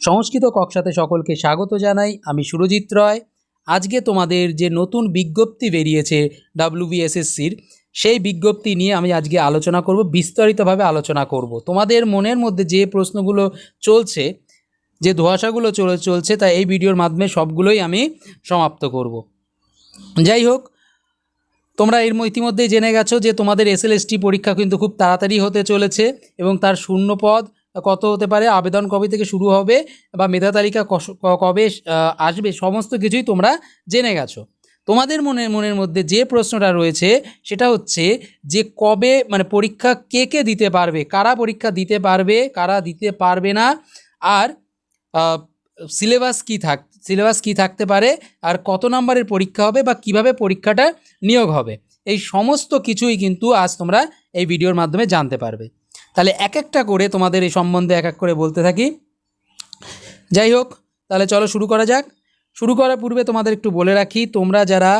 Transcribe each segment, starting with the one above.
সংস্কৃত কক্ষাতে সকলকে স্বাগত জানাই। আমি সুরজিৎ রয়। আজকে তোমাদের যে নতুন বিজ্ঞপ্তি বেরিয়েছে ডাব্লিউবিএসএসসির সেই বিজ্ঞপ্তি নিয়ে আমি আজকে আলোচনা করব, বিস্তারিতভাবে আলোচনা করব। তোমাদের মনের মধ্যে যে প্রশ্নগুলো চলছে, যে ধোঁয়াশাগুলো চলে চলছে, তা এই ভিডিওর মাধ্যমে সবগুলোই আমি সমাপ্ত করব। যাই হোক, তোমরা এর ইতিমধ্যেই জেনে গেছো যে তোমাদের এসএলএসটি পরীক্ষা কিন্তু খুব তাড়াতাড়ি হতে চলেছে এবং তার শূন্য পদ কত হতে পারে? আবেদন কবে থেকে শুরু হবে বা মেধা তালিকা কবে আসবে সমস্ত কিছুই তোমরা জেনে গেছো। তোমাদের মনে, মনের মধ্যে যে প্রশ্নটা রয়েছে সেটা হচ্ছে যে কবে মানে পরীক্ষা কে কে দিতে পারবে, কারা পরীক্ষা দিতে পারবে, কারা দিতে পারবে না, আর সিলেবাস কি থাক, সিলেবাস কি থাকতে পারে, আর কত নম্বরের পরীক্ষা হবে বা কীভাবে পরীক্ষাটা নিয়োগ হবে, এই সমস্ত কিছুই কিন্তু আজ তোমরা এই ভিডিওর মাধ্যমে জানতে পারবে। তাহলে এক একটা করে তোমাদের এই সম্বন্ধে এক এক করে বলতে থাকি। যাই হোক, তাহলে চলো শুরু করা যাক। শুরু করার পূর্বে তোমাদের একটু বলে রাখি, তোমরা যারা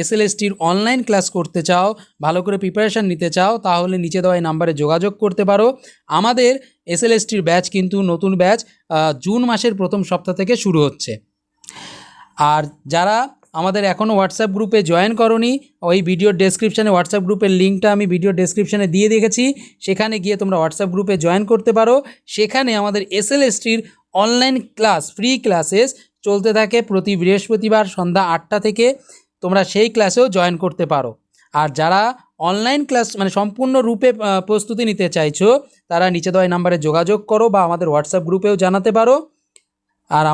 এসএলএসটির অনলাইন ক্লাস করতে চাও, ভালো করে প্রিপারেশান নিতে চাও, তাহলে নিচে দেওয়া এই নাম্বারে যোগাযোগ করতে পারো। আমাদের এসএলএসটির ব্যাচ কিন্তু নতুন ব্যাচ জুন মাসের প্রথম সপ্তাহ থেকে শুরু হচ্ছে। আর যারা আমাদের এখনও হোয়াটসঅ্যাপ গ্রুপে জয়েন করনি। ওই ভিডিওর ডেসক্রিপশানে হোয়াটসঅ্যাপ গ্রুপের লিঙ্কটা আমি ভিডিও ডেসক্রিপশানে দিয়ে রেখেছি সেখানে গিয়ে তোমরা হোয়াটসঅ্যাপ গ্রুপে জয়েন করতে পারো। সেখানে আমাদের এসএলএসটির অনলাইন ক্লাস ফ্রি ক্লাসেস চলতে থাকে প্রতি বৃহস্পতিবার সন্ধ্যা আটটা থেকে। তোমরা সেই ক্লাসেও জয়েন করতে পারো। আর যারা অনলাইন ক্লাস মানে সম্পূর্ণ রূপে প্রস্তুতি নিতে চাইছো, তারা নিচে এই নাম্বারে যোগাযোগ করো বা আমাদের হোয়াটসঅ্যাপ গ্রুপেও জানাতে পারো। আর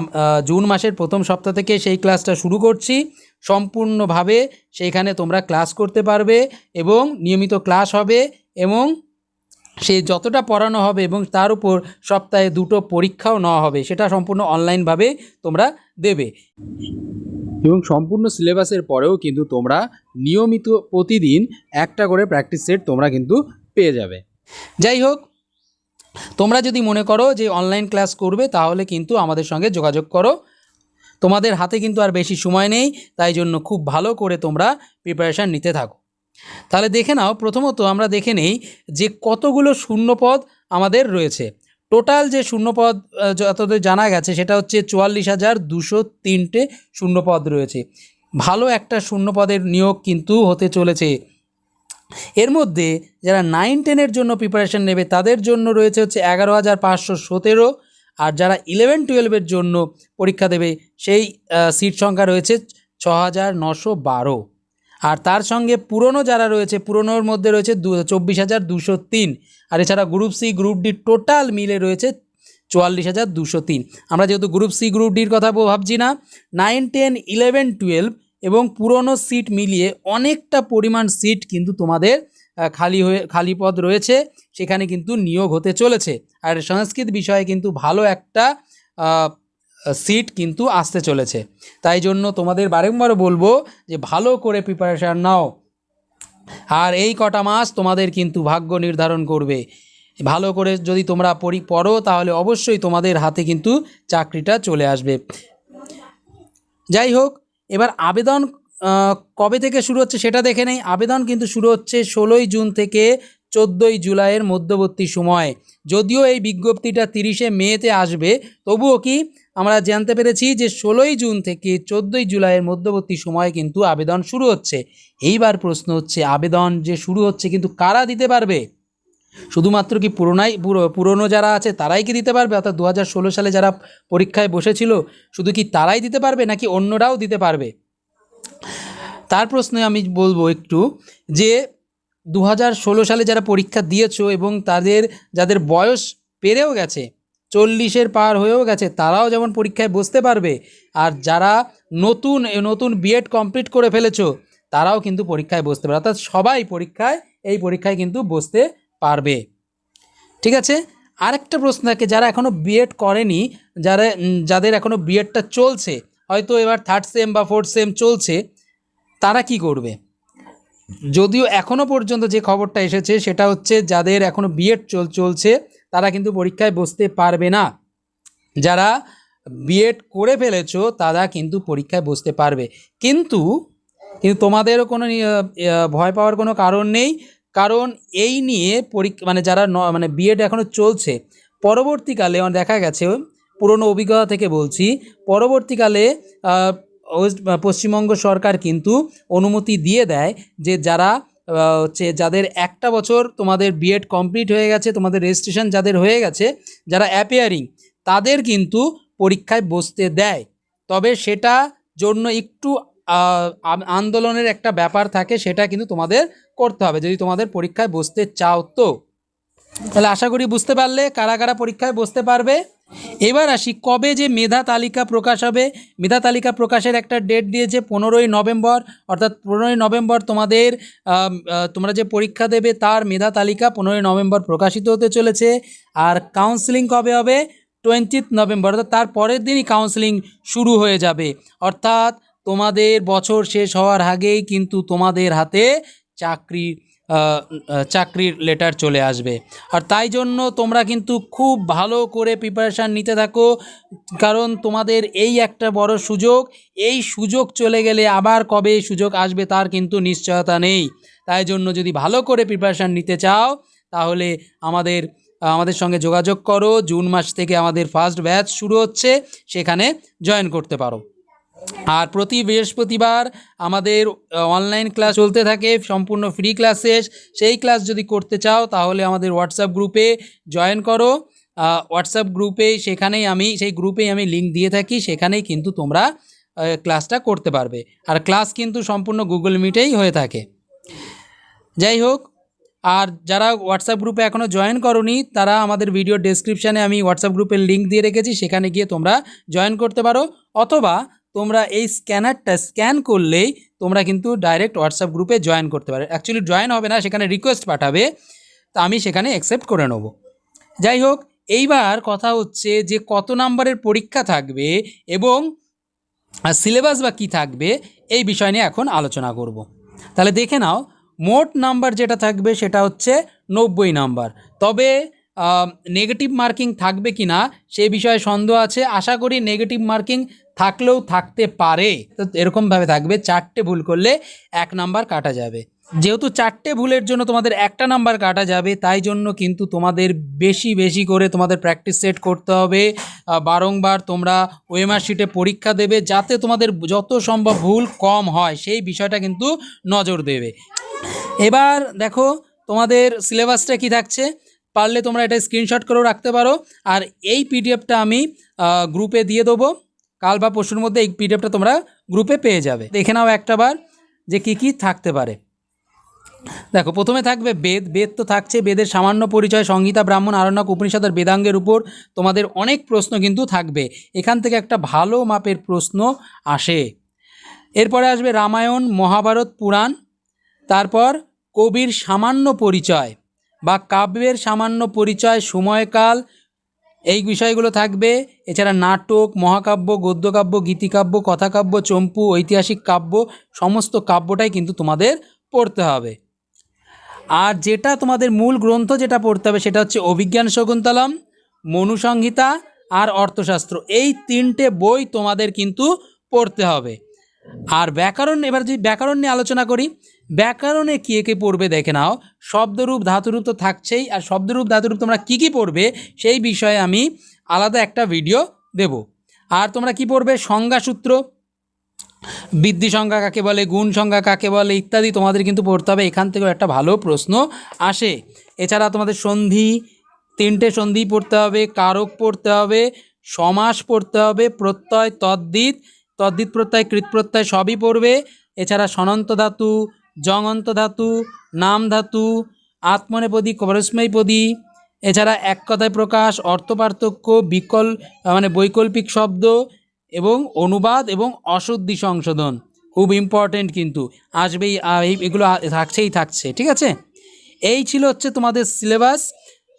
জুন মাসের প্রথম সপ্তাহ থেকে সেই ক্লাসটা শুরু করছি। সম্পূর্ণভাবে সেইখানে তোমরা ক্লাস করতে পারবে এবং নিয়মিত ক্লাস হবে এবং সে যতটা পড়ানো হবে এবং তার উপর সপ্তাহে দুটো পরীক্ষাও নেওয়া হবে, সেটা সম্পূর্ণ অনলাইনভাবে তোমরা দেবে। এবং সম্পূর্ণ সিলেবাসের পরেও কিন্তু তোমরা নিয়মিত প্রতিদিন একটা করে প্র্যাকটিস সেট তোমরা কিন্তু পেয়ে যাবে। যাই হোক তোমরা যদি মনে করো যে অনলাইন ক্লাস করবে, তাহলে কিন্তু আমাদের সঙ্গে যোগাযোগ করো। তোমাদের হাতে কিন্তু আর বেশি সময় নেই, তাই জন্য খুব ভালো করে তোমরা প্রিপারেশান নিতে থাকো। তাহলে দেখে নাও, প্রথমত আমরা দেখে নেই যে কতগুলো শূন্যপদ আমাদের রয়েছে। টোটাল যে শূন্যপদ যতদূর জানা গেছে, সেটা হচ্ছে চুয়াল্লিশ হাজার দুশো তিনটে শূন্যপদ রয়েছে। ভালো একটা শূন্যপদের নিয়োগ কিন্তু হতে চলেছে। এর মধ্যে যারা নাইন টেনের জন্য প্রিপারেশন নেবে, তাদের জন্য রয়েছে হচ্ছে এগারো হাজার পাঁচশো সতেরো। আর যারা ইলেভেন টুয়েলভের জন্য পরীক্ষা দেবে, সেই সিট সংখ্যা রয়েছে ছ হাজার নশো বারো। আর তার সঙ্গে পুরনো যারা রয়েছে, পুরনোর মধ্যে রয়েছে দু, চব্বিশ হাজার দুশো তিন। আর এছাড়া group C group D total মিলে রয়েছে চুয়াল্লিশ হাজার দুশো তিন। আমরা যেহেতু গ্রুপ সি গ্রুপ ডির কথা ভাবছি না নাইন টেন ইলেভেন টুয়েলভ এবং পুরনো সিট মিলিয়ে অনেকটা পরিমাণ সিট কিন্তু তোমাদের খালি হয়ে, খালি পদ রয়েছে। সেখানে কিন্তু নিয়োগ হতে চলেছে। আর সংস্কৃত বিষয়ে কিন্তু ভালো একটা সিট কিন্তু আসতে চলেছে। তাই জন্য তোমাদের বারংবার বলব যে ভালো করে প্রিপারেশান নাও। আর এই কটা মাস তোমাদের কিন্তু ভাগ্য নির্ধারণ করবে। ভালো করে যদি তোমরা পড়ি, পড়ো তাহলে অবশ্যই তোমাদের হাতে কিন্তু চাকরিটা চলে আসবে। যাই হোক এবার আবেদন কবে থেকে শুরু হচ্ছে সেটা দেখে নেই। আবেদন কিন্তু শুরু হচ্ছে ষোলোই জুন থেকে চোদ্দোই জুলাইয়ের মধ্যবর্তী সময়। যদিও এই বিজ্ঞপ্তিটা তিরিশে মেতে আসবে, তবুও কি আমরা জানতে পেরেছি যে ষোলোই জুন থেকে চোদ্দোই জুলাইয়ের মধ্যবর্তী সময় কিন্তু আবেদন শুরু হচ্ছে। এইবার প্রশ্ন হচ্ছে, আবেদন যে শুরু হচ্ছে কিন্তু কারা দিতে পারবে? শুধুমাত্র কি পুরোনাই পুরো, পুরনো যারা আছে তারাই কি দিতে পারবে? অর্থাৎ দু হাজার ষোলো সালে যারা পরীক্ষায় বসেছিল, শুধু কি তারাই দিতে পারবে নাকি অন্যরাও দিতে পারবে? তার প্রশ্নে আমি বলব একটু যে দু হাজার ষোলো সালে যারা পরীক্ষা দিয়েছ এবং তাদের, যাদের বয়স পেরেও গেছে, চল্লিশের পার হয়েও গেছে, তারাও যেমন পরীক্ষায় বসতে পারবে, আর যারা নতুন নতুন বিএড কমপ্লিট করে ফেলেছো, তারাও কিন্তু পরীক্ষায় বসতে পারে অর্থাৎ সবাই পরীক্ষায়, এই পরীক্ষায় কিন্তু বসতে পারবে। ঠিক আছে? আরেকটা প্রশ্ন থাকে, যারা এখনও বিএড করেনি, যারা যাদের এখনও বিএডটা চলছে, হয়তো এবার থার্ড সেম বা ফোর্থ সেম চলছে, তারা কি করবে? যদিও এখনও পর্যন্ত যে খবরটা এসেছে, সেটা হচ্ছে যাদের এখনও বিএড চল, চলছে, তারা কিন্তু পরীক্ষায় বসতে পারবে না। যারা বিএড করে ফেলেছো, তারা কিন্তু পরীক্ষায় বসতে পারবে। কিন্তু কিন্তু তোমাদেরও কোনো ভয় পাওয়ার কোনো কারণ নেই। কারণ এই নিয়ে পরীক্ষা মানে যারা ন- মানে বিএড এখনও চলছে, পরবর্তীকালে দেখা গেছে, পুরনো অভিজ্ঞতা থেকে বলছি, পরবর্তীকালে ওয়েস্ট পশ্চিমবঙ্গ সরকার কিন্তু অনুমতি দিয়ে দেয় যে যারা হচ্ছে যাদের একটা বছর তোমাদের বিএড কমপ্লিট হয়ে গেছে, তোমাদের রেজিস্ট্রেশন যাদের হয়ে গেছে, যারা অ্যাপিয়ারিং তাদের কিন্তু পরীক্ষায় বসতে দেয়। তবে সেটা জন্য একটু আন্দোলনের একটা ব্যাপার থাকে, সেটা কিন্তু তোমাদের করতে হবে। যদি তোমাদের পরীক্ষায় বসতে চাও তো। তাহলে আশা করি বুঝতে পারলে, কারা কারা পরীক্ষায় বসতে পারবে। এবার আসি, কবে যে মেধা তালিকা প্রকাশ হবে। মেধা তালিকা প্রকাশের একটা ডেট দিয়েছে, পনেরোই নভেম্বর। অর্থাৎ পনেরোই নভেম্বর তোমাদের তোমরা যে পরীক্ষা দেবে তার মেধা তালিকা পনেরোই নভেম্বর প্রকাশিত হতে চলেছে। আর কাউন্সিলিং কবে হবে? টোয়েন্টিথ নভেম্বর, অর্থাৎ তার পরের দিনই কাউন্সিলিং শুরু হয়ে যাবে। অর্থাৎ তোমাদের বছর শেষ হওয়ার আগেই কিন্তু তোমাদের হাতে চাকরি চাকরির লেটার চলে আসবে। আর তাই জন্য তোমরা কিন্তু খুব ভালো করে প্রিপারেশান নিতে থাকো, কারণ তোমাদের এই একটা বড় সুযোগ, এই সুযোগ চলে গেলে আবার কবে সুযোগ আসবে তার কিন্তু নিশ্চয়তা নেই। তাই জন্য যদি ভালো করে প্রিপারেশান নিতে চাও, তাহলে আমাদের আমাদের সঙ্গে যোগাযোগ করো। জুন মাস থেকে আমাদের ফার্স্ট ব্যাচ শুরু হচ্ছে, সেখানে জয়েন করতে পারো। আর প্রতি বৃহস্পতিবার আমাদের অনলাইন ক্লাস চলতে থাকে, সম্পূর্ণ ফ্রি ক্লাসেস সেই ক্লাস যদি করতে চাও, তাহলে আমাদের হোয়াটসঅ্যাপ গ্রুপে জয়েন করো। হোয়াটসঅ্যাপ গ্রুপে সেখানেই আমি, সেই গ্রুপেই আমি লিঙ্ক দিয়ে থাকি, সেখানেই কিন্তু তোমরা ক্লাসটা করতে পারবে। আর ক্লাস কিন্তু সম্পূর্ণ গুগল মিটেই হয়ে থাকে। যাই হোক, আর যারা হোয়াটসঅ্যাপ গ্রুপে এখনও জয়েন করনি, তারা আমাদের ভিডিও ডেসক্রিপশানে আমি হোয়াটসঅ্যাপ গ্রুপের লিঙ্ক দিয়ে রেখেছি, সেখানে গিয়ে তোমরা জয়েন করতে পারো। অথবা তোমরা এই স্ক্যানারটা স্ক্যান করলেই তোমরা কিন্তু ডাইরেক্ট হোয়াটসঅ্যাপ গ্রুপে জয়েন করতে পারো অ্যাকচুয়ালি জয়েন হবে না, সেখানে রিকোয়েস্ট পাঠাবে, তা আমি সেখানে অ্যাকসেপ্ট করে নেব। যাই হোক, এইবার কথা হচ্ছে যে কত নাম্বারের পরীক্ষা থাকবে এবং সিলেবাস বা কী থাকবে, এই বিষয় নিয়ে এখন আলোচনা করব। তাহলে দেখে নাও, মোট নাম্বার যেটা থাকবে সেটা হচ্ছে নব্বই নাম্বার। তবে নেগেটিভ মার্কিং থাকবে কি না সেই বিষয়ে সন্দেহ আছে। আশা করি নেগেটিভ মার্কিং থাকলেও থাকতে পারে। তো এরকমভাবে থাকবে, চারটে ভুল করলে এক নাম্বার কাটা যাবে। যেহেতু চারটে ভুলের জন্য তোমাদের একটা নাম্বার কাটা যাবে, তাই জন্য কিন্তু তোমাদের বেশি বেশি করে তোমাদের প্র্যাকটিস সেট করতে হবে। বারংবার তোমরা ওএমআর শিটে পরীক্ষা দেবে, যাতে তোমাদের যত সম্ভব ভুল কম হয়, সেই বিষয়টা কিন্তু নজর দেবে। এবার দেখো, তোমাদের সিলেবাসটা কি থাকছে? পারলে তোমরা এটা স্ক্রিনশট করেও রাখতে পারো। আর এই পিডিএফটা আমি গ্রুপে দিয়ে দেবো। কাল বা পরশুর মধ্যে এই পিডিএফটা তোমরা গ্রুপে পেয়ে যাবে। দেখে নাও একটাবার যে কি কি থাকতে পারে। দেখো, প্রথমে থাকবে বেদ। বেদ তো থাকছে, বেদের সামান্য পরিচয়, সংহিতা, ব্রাহ্মণ, আরণ্যক, উপনিষদ আর বেদাঙ্গের উপর তোমাদের অনেক প্রশ্ন কিন্তু থাকবে। এখান থেকে একটা ভালো মাপের প্রশ্ন আসে। এরপরে আসবে রামায়ণ, মহাভারত, পুরাণ, তারপর কবির সামান্য পরিচয় বা কাব্যের সামান্য পরিচয়, সময়কাল এই বিষয়গুলো থাকবে। এছাড়া নাটক, মহাকাব্য, গদ্যকাব্য, গীতিকাব্য, কথাকাব্য, চম্পু, ঐতিহাসিক কাব্য, সমস্ত কাব্যটাই কিন্তু তোমাদের পড়তে হবে। আর যেটা তোমাদের মূল গ্রন্থ যেটা পড়তে হবে সেটা হচ্ছে অভিজ্ঞান শকুন্তলম, মনুসংহিতা আর অর্থশাস্ত্র। এই তিনটে বই তোমাদের কিন্তু পড়তে হবে। আর ব্যাকরণ, এবার যদি ব্যাকরণ নিয়ে আলোচনা করি ব্যাকরণে কে একে পড়বে দেখে নাও। শব্দরূপ, ধাতুরূপ তো থাকছেই। আর শব্দরূপ, ধাতুরূপ তোমরা কী কী পড়বে সেই বিষয়ে আমি আলাদা একটা ভিডিও দেব। আর তোমরা কি পড়বে? সংজ্ঞাসূত্র। বৃদ্ধি সংজ্ঞা কাকে বলে? গুণ সংজ্ঞা কাকে বলে? ইত্যাদি তোমাদের কিন্তু পড়তে হবে। এখান থেকেও একটা ভালো প্রশ্ন আসে। এছাড়া তোমাদের সন্ধি, তিনটে সন্ধি পড়তে হবে, কারক পড়তে হবে, সমাস পড়তে হবে, প্রত্যয় তদ্দিত তদ্দিত প্রত্যয়, কৃত প্রত্যয় সবই পড়বে। এছাড়া সনন্ত ধাতু জঙন্ত ধাতু নাম ধাতু আত্মনেপদী পরস্ময়ীপদী এছাড়া এক কথায় প্রকাশ অর্থ পার্থক্য বিকল মানে বৈকল্পিক শব্দ এবং অনুবাদ এবং অশুদ্ধি সংশোধন। খুব ইম্পর্টেন্ট কিন্তু। আসবেই এগুলো থাকছেই থাকছে, ঠিক আছে? এই ছিল হচ্ছে তোমাদের সিলেবাস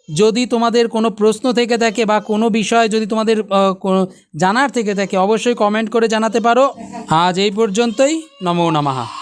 যদি তোমাদের কোনো প্রশ্ন থেকে থাকে বা কোনো বিষয় যদি তোমাদের জানার থেকে থাকে, অবশ্যই কমেন্ট করে জানাতে পারো। আজ এই পর্যন্তই। নমো নমঃ।